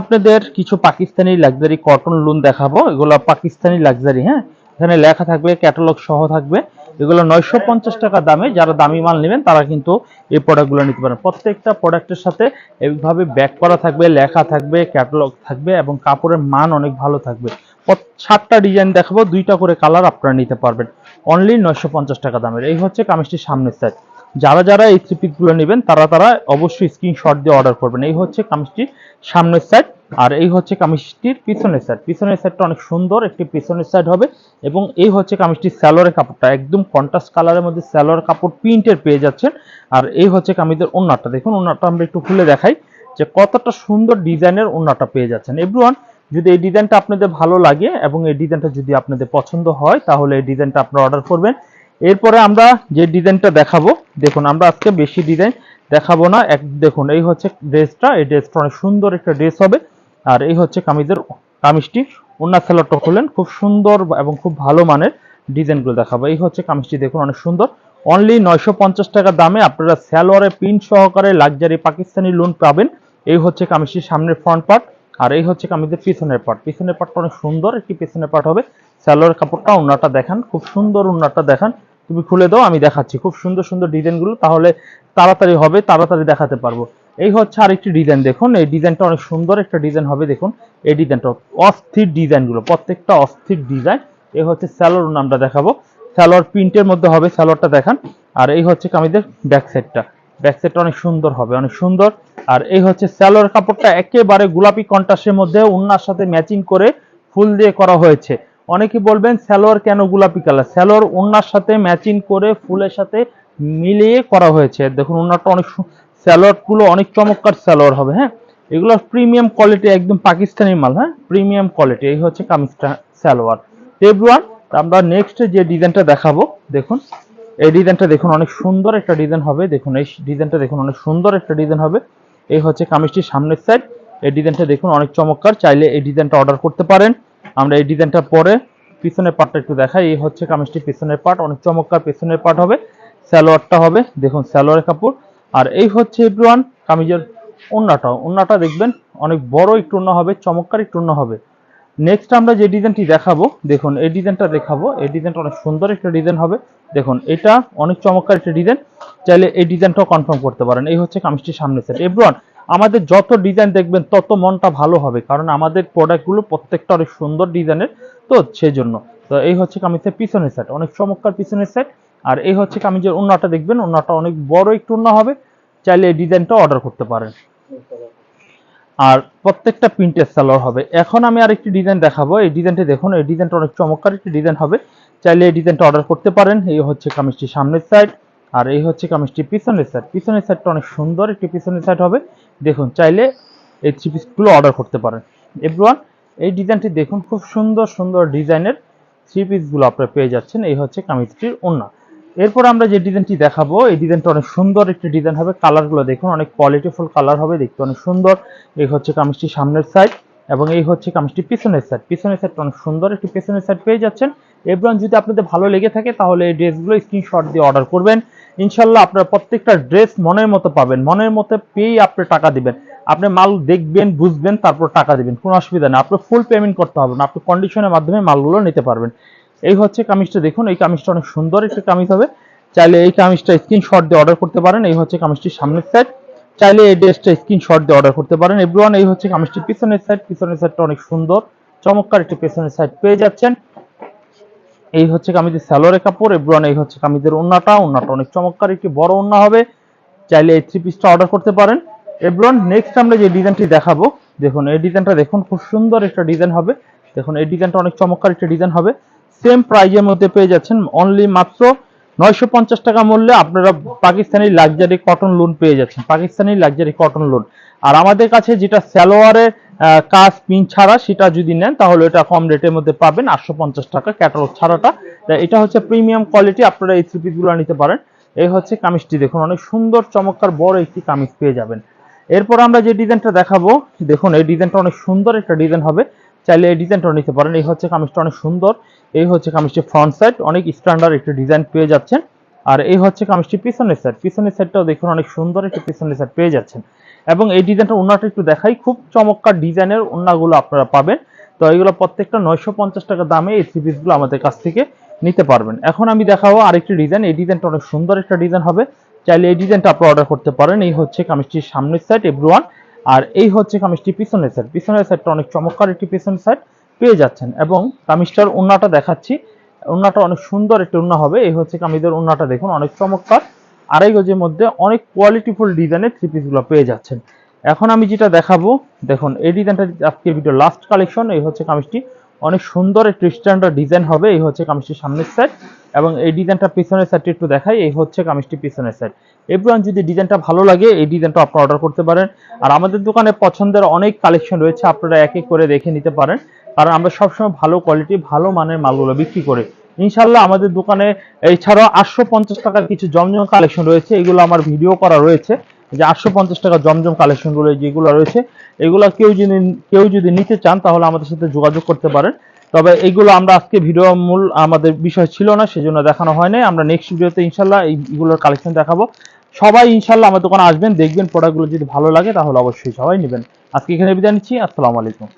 আপনাদের কিছু Pakistani luxury cotton লুন দেখাবো। এগুলো পাকিস্তানি লাক্সারি হ্যাঁ? এখানে লেখা থাকবে ক্যাটালগ সহ থাকবে। এগুলো নয়শো পঞ্চাশ টাকা দামে। যারা দামি মাল নেবেন, তারা কিন্তু এই প্রোডাক্টগুলো নিতে পারেন। প্রত্যেকটা প্রোডাক্টের সাথে এইভাবে ব্যাক করা থাকবে, লেখা থাকবে ক্যাটালগ থাকবে এবং কাপড়ের মান অনেক ভালো থাকবে। সাতটা ডিজাইন দেখাবো, দুইটা করে কালার আপনারা নিতে পারবেন। অনলি নয়শো পঞ্চাশ টাকা দামের। এই হচ্ছে কামিজটির সামনের সাইড যারা যারা এই থ্রি গুলো নেবেন, তারা তারা অবশ্যই স্ক্রিনশট দিয়ে অর্ডার করবেন। এই হচ্ছে কামিজটির সামনের সাইড আর এই হচ্ছে কামিজটির পিছনের সাইড পিছনের সাইডটা অনেক সুন্দর, একটি পিছনের সাইড হবে, এবং এই হচ্ছে কামিজটির স্যালোয়ারের কাপড়টা। একদম কন্ট্রাস্ট কালারের মধ্যে স্যালোয়ার কাপড় প্রিন্টের পেয়ে যাচ্ছেন। আর এই হচ্ছে কামিজের ওন্নাটা দেখুন ওন্নাটা আমরা একটু খুলে দেখাই যে কতটা সুন্দর ডিজাইনের ওন্নাটা পেয়ে যাচ্ছেন। এভরিওয়ান যদি এই ডিজাইনটা আপনাদের ভালো লাগে এবং এই ডিজাইনটা যদি আপনাদের পছন্দ হয়, তাহলে এই ডিজাইনটা আপনারা অর্ডার করবেন। এরপরে আমরা যে ডিজাইনটা দেখাবো, দেখুন, আমরা আজকে বেশি ডিজাইন দেখাবো না। এক, দেখুন, এই হচ্ছে ড্রেসটা, এই ড্রেসটা অনেক সুন্দর একটা ড্রেস হবে। আর এই হচ্ছে কামিজের, কামিজটি ওনার সেলারটা খুলেন খুব সুন্দর এবং খুব ভালো মানের ডিজাইনগুলো দেখাবো। এই হচ্ছে কামিজটি, দেখুন, অনেক সুন্দর। অনলি নয়শো পঞ্চাশ টাকা দামে আপনারা স্যালোয়ারে প্রিন্ট সহকারে লাক্সারি পাকিস্তানি লোন পাবেন। এই হচ্ছে কামিজটির সামনের ফ্রন্ট পার্ট আর এই হচ্ছে কামিজের পিছনের পার্ট পিছনের পার্টটা অনেক সুন্দর, একটি পিছনের পার্ট হবে। স্যালোয়ার কাপড়টা ওনাটা দেখান, খুব সুন্দর ওনাটা দেখান। তুমি খুলে দাও, আমি দেখাচ্ছি। খুব সুন্দর সুন্দর ডিজাইনগুলো তাহলে তাড়াতাড়ি হবে, তাড়াতাড়ি দেখাতে পারব। এই হচ্ছে আরেকটি ডিজাইন দেখুন, এই ডিজাইনটা অনেক সুন্দর একটা ডিজাইন হবে, দেখুন। এই ডিজাইনটা অস্থির ডিজাইনগুলো প্রত্যেকটা অস্থির ডিজাইন এই হচ্ছে স্যালোর নামটা দেখাবো। স্যালোয়ার প্রিন্টের মধ্যে হবে স্যালোয়ারটা দেখান। আর এই হচ্ছে কামিজের ব্যাক সাইডটা ব্যাক সাইডটা অনেক সুন্দর হবে, অনেক সুন্দর। আর এই হচ্ছে স্যালোয়ার কাপড়টা একেবারে গোলাপি কন্ট্রাস্টের মধ্যে উন্নার সাথে ম্যাচিং করে ফুল দিয়ে করা হয়েছে। অনেকে বলবেন স্যালোয়ার কেন গোলাপি কালার? স্যালোয়ার উন্নার সাথে ম্যাচিং করে ফুলের সাথে মিলিয়ে করা হয়েছে। দেখুন উন্নাটা অনেক স্যালোয়ারগুলো অনেক চমৎকার স্যালোয়ার হবে হ্যাঁ? এগুলো প্রিমিয়াম কোয়ালিটি একদম পাকিস্তানি মাল হ্যাঁ? প্রিমিয়াম কোয়ালিটি এই হচ্ছে কামিজটা স্যালোয়ার এভরিওয়ান আমরা নেক্সট যে ডিজাইনটা দেখাবো, দেখুন। এই ডিজাইনটা দেখুন, অনেক সুন্দর একটা ডিজাইন হবে। দেখুন, এই ডিজাইনটা দেখুন, অনেক সুন্দর একটা ডিজাইন হবে। এই হচ্ছে কামিজটির সামনের সাইড এই ডিজাইনটা দেখুন, অনেক চমৎকার। চাইলে এই ডিজাইনটা অর্ডার করতে পারেন। আমরা এই ডিজাইনটা পরে পিছনের পার্টটা একটু দেখাই। এই হচ্ছে কামিজটির পিছনের পার্ট অনেক চমৎকার পিছনের পার্ট হবে। স্যালোয়ারটা হবে। দেখুন স্যালোয়ারের কাপড়। আর এই হচ্ছে এভরিওয়ান কামিজের ওন্নাটা। ওন্নাটা দেখবেন, অনেক বড় একটু ওন্না হবে, চমৎকার একটু ওন্না হবে। নেক্সট আমরা যে ডিজাইনটি দেখাবো, দেখুন, এই ডিজাইনটা দেখাবো। এই ডিজাইনটা অনেক সুন্দর একটা ডিজাইন হবে। দেখুন, এটা অনেক চমৎকার একটা ডিজাইন। চাইলে এই ডিজাইনটাও কনফার্ম করতে পারেন। এই হচ্ছে কামিজটির সামনে সেট এভরিওয়ান আমাদের যত ডিজাইন দেখবেন, তত মনটা ভালো হবে। কারণ আমাদের প্রোডাক্টগুলো প্রত্যেকটা অনেক সুন্দর ডিজাইনের তো সেই জন্য তো এই হচ্ছে কামিজের পিছনের সেট অনেক চমৎকার পিছনের সেট আর এই হচ্ছে কামিজের ওন্নাটা দেখবেন। ওন্নাটা অনেক বড় একটু অন্য হবে। চাইলে এই ডিজাইনটা অর্ডার করতে পারেন। আর প্রত্যেকটা প্রিন্টের সালোয়ার হবে। এখন আমি আরেকটি ডিজাইন দেখাবো। এই ডিজাইনটা দেখুন। এই ডিজাইনটা অনেক চমৎকার একটি ডিজাইন হবে। চাইলে এই ডিজাইনটা অর্ডার করতে পারেন। এই হচ্ছে কামিজটি সামনের সাইড আর এই হচ্ছে কামিজটি পিছনের সাইড পিছনের সাইডটা অনেক সুন্দর, একটি পিছনের সাইড হবে। দেখুন, চাইলে এই থ্রি পিসগুলো অর্ডার করতে পারেন। এভরিওয়ান এই ডিজাইনটি দেখুন, খুব সুন্দর সুন্দর ডিজাইনের থ্রি পিসগুলো আপনারা পেয়ে যাচ্ছেন। এই হচ্ছে কামিজটির ওন্না এরপর আমরা যে ডিজাইনটি দেখাবো, এই ডিজাইনটা অনেক সুন্দর একটি ডিজাইন হবে। কালারগুলো দেখুন, অনেক কোয়ালিটিফুল কালার হবে, দেখতে অনেক সুন্দর। এই হচ্ছে কামিজটি সামনের সাইড এবং এই হচ্ছে কামিজটি পিছনের সাইড পিছনের সাইডটা অনেক সুন্দর, একটি পিছনের সাইড পেয়ে যাচ্ছেন। এভরিওয়ান যদি আপনাদের ভালো লেগে থাকে, তাহলে এই ড্রেসগুলো স্ক্রিনশট দিয়ে অর্ডার করবেন। ইনশাল্লাহ আপনারা প্রত্যেকটা ড্রেস মনের মতো পাবেন। মনের মতো পেয়েই আপনি টাকা দিবেন। আপনি মাল দেখবেন, বুঝবেন, তারপর টাকা দিবেন। কোনো অসুবিধা নেই। আপনি ফুল পেমেন্ট করতে হবে না। আপনি কন্ডিশনের মাধ্যমে মালগুলো নিতে পারবেন। এই হচ্ছে কামিজটা। দেখুন, এই কামিজটা অনেক সুন্দর একটা কামিজ হবে। চাইলে এই কামিজটা স্ক্রিনশট দিয়ে অর্ডার করতে পারেন। এই হচ্ছে কামিজটির সামনের সাইড চাইলে এই ড্রেসটা স্ক্রিনশট দিয়ে অর্ডার করতে পারেন। এভরিওয়ান এই হচ্ছে কামিজটির পিছনের সাইড পিছনের সাইডটা অনেক সুন্দর। চমৎকার একটি পিছনের সাইড পেয়ে যাচ্ছেন। এই হচ্ছে কামিজের স্যালোয়ারের কাপড় এব্রন এই হচ্ছে কামিজের ওন্নাটা। ওন্নাটা অনেক চমৎকার, একটি বড় ওন্না হবে। চাইলে এই থ্রি পিসটা অর্ডার করতে পারেন। এব্রন নেক্সট আমরা যে ডিজাইনটি দেখাবো, দেখুন, এই ডিজাইনটা দেখুন, খুব সুন্দর একটা ডিজাইন হবে। দেখুন, এই ডিজাইনটা অনেক চমৎকার একটা ডিজাইন হবে। সেম প্রাইজের মধ্যে পেয়ে যাচ্ছেন অনলি মাত্র নয়শো পঞ্চাশ টাকা মূল্যে আপনারা পাকিস্তানি লাক্সারি কটন লোন পেয়ে যাচ্ছেন, পাকিস্তানি লাক্সারি কটন লোন আর আমাদের কাছে যেটা স্যালোয়ারের কাজ, পিন ছাড়া সেটা যদি নেন, তাহলে এটা কম রেটের মধ্যে পাবেন, আটশো পঞ্চাশ টাকা ক্যাটালগ ছাড়াটা। এটা হচ্ছে প্রিমিয়াম কোয়ালিটি আপনারা এই থ্রি নিতে পারেন। এই হচ্ছে কামিজটি, দেখুন, অনেক সুন্দর, চমৎকার, বড় একটি কামিজ পেয়ে যাবেন। এরপর আমরা যে ডিজাইনটা দেখাবো, দেখুন, এই ডিজাইনটা অনেক সুন্দর একটা ডিজাইন হবে। চাইলে এই ডিজাইনটাও নিতে পারেন। এই হচ্ছে কামিজটা অনেক সুন্দর। এই হচ্ছে কামিজটি ফ্রন্ট সাইড অনেক স্ট্যান্ডার্ড একটা ডিজাইন পেয়ে যাচ্ছেন। আর এই হচ্ছে কামিজটি পিছনের সাইড পিছনের সাইডটাও দেখুন, অনেক সুন্দর একটা পিছনের সাইড পেয়ে যাচ্ছেন। এবং এই ডিজাইনটা ওনাটা একটু দেখাই। খুব চমৎকার ডিজাইনের ওনাগুলো আপনারা পাবেন। তো এইগুলো প্রত্যেকটা নয়শো পঞ্চাশ টাকা দামে এই থ্রি পিসগুলো আমাদের কাছ থেকে নিতে পারবেন। এখন আমি দেখাবো আরেকটি ডিজাইন এই ডিজাইনটা অনেক সুন্দর একটা ডিজাইন হবে। চাইলে এই ডিজাইনটা আপনি অর্ডার করতে পারেন। এই হচ্ছে কামিজটির সামনের সাইড এভরিওয়ান আর এই হচ্ছে কামিজটি পিছনের সাইড পিছনের সাইডটা অনেক চমৎকার একটি পিছনের সাইড পেয়ে যাচ্ছেন। এবং কামিজটার ওন্নাটা দেখাচ্ছি। ওন্নাটা অনেক সুন্দর একটি উন্না হবে। এই হচ্ছে কামিজের উন্নাটা দেখুন, অনেক চমৎকার। আড়াই গজের মধ্যে অনেক কোয়ালিটিফুল ডিজাইনের থ্রি পিসগুলো পেয়ে যাচ্ছেন। এখন আমি যেটা দেখাবো, দেখুন, এই ডিজাইনটা আজকের ভিডিও লাস্ট কালেকশন এই হচ্ছে কামিজটি। অনেক সুন্দর একটি স্ট্যান্ডার্ড ডিজাইন হবে। এই হচ্ছে কামিজটির সামনের সাইড এবং এই ডিজাইনটা পিছনের সাইডটি একটু দেখাই। এই হচ্ছে কামিজটি পিছনের সাইড এভরিওয়ান যদি ডিজাইনটা ভালো লাগে, এই ডিজাইনটা আপনি অর্ডার করতে পারেন। আর আমাদের দোকানে পছন্দের অনেক কালেকশন রয়েছে, আপনারা এক এক করে দেখে নিতে পারেন। কারণ আমরা সবসময় ভালো কোয়ালিটি ভালো মানের মালগুলো বিক্রি করি। ইনশাল্লাহ আমাদের দোকানে এছাড়াও আটশো পঞ্চাশ টাকার কিছু জমজম কালেকশন রয়েছে। এগুলো আমার ভিডিও করা রয়েছে। যে আটশো পঞ্চাশ টাকা জমজম কালেকশনগুলো যেগুলো রয়েছে, এগুলো কেউ যদি কেউ যদি নিতে চান, তাহলে আমাদের সাথে যোগাযোগ করতে পারেন। তবে এইগুলো আমরা আজকে ভিডিও মূল আমাদের বিষয় ছিল না, সেজন্য দেখানো হয়নি। আমরা নেক্সট ভিডিওতে ইনশাল্লাহ এইগুলোর কালেকশন দেখাবো। সবাই ইনশাল্লাহ আমার দোকানে আসবেন, দেখবেন প্রোডাক্টগুলো যদি ভালো লাগে, তাহলে অবশ্যই সবাই নেবেন। আজকে এখানে বিদায় নিচ্ছি, আসসালামু আলাইকুম।